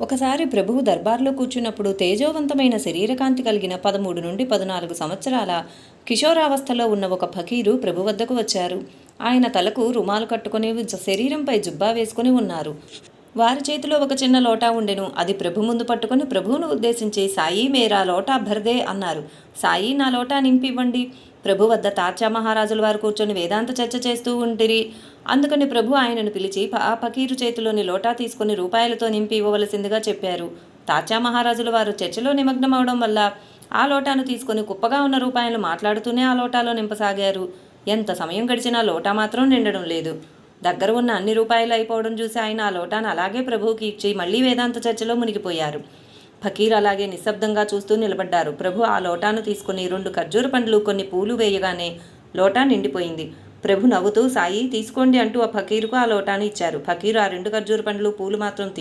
ఒకసారి ప్రభువు దర్బార్లో కూర్చున్నప్పుడు తేజోవంతమైన శరీరకాంతి కలిగిన పదమూడు నుండి పద్నాలుగు సంవత్సరాల కిషోరావస్థలో ఉన్న ఒక ఫకీరు ప్రభు వద్దకు వచ్చారు. ఆయన తలకు రుమాలు కట్టుకుని శరీరంపై జుబ్బా వేసుకుని ఉన్నారు. వారి చేతిలో ఒక చిన్న లోటా ఉండెను. అది ప్రభు ముందు పట్టుకుని ప్రభువును ఉద్దేశించి సాయి మేరా లోటా భర్దే అన్నారు. సాయి నా లోటా నింపివ్వండి. ప్రభు వద్ద తార్చా మహారాజుల వారు కూర్చొని వేదాంత చర్చ చేస్తూ ఉంటిరి. అందుకని ప్రభు ఆయనను పిలిచి ప- ఆ ఫకీరు చేతిలోని లోటా తీసుకుని రూపాయలతో నింపి ఇవ్వవలసిందిగా చెప్పారు. తార్చా మహారాజుల వారు చర్చలో నిమగ్నం అవడం వల్ల ఆ లోటాను తీసుకొని కుప్పగా ఉన్న రూపాయలు మాట్లాడుతూనే ఆ లోటాలో నింపసాగారు. ఎంత సమయం గడిచినా లోటా మాత్రం నిండడం లేదు. దగ్గర ఉన్న అన్ని రూపాయలు అయిపోవడం చూసి ఆయన ఆ లోటాను అలాగే ప్రభువుకి ఇచ్చి మళ్ళీ వేదాంత చర్చలో మునిగిపోయారు. ఫకీర్ అలాగే నిశ్శబ్దంగా చూస్తూ నిలబడ్డారు. ప్రభు ఆ లోటాను తీసుకుని రెండు ఖర్జూర పండ్లు కొన్ని పూలు వేయగానే లోటా నిండిపోయింది. ప్రభు నవ్వుతూ సాయి తీసుకోండి అంటూ ఆ ఫకీరుకు ఆ లోటాను ఇచ్చారు. ఫకీరు ఆ రెండు ఖర్జూర పండ్లు పూలు మాత్రం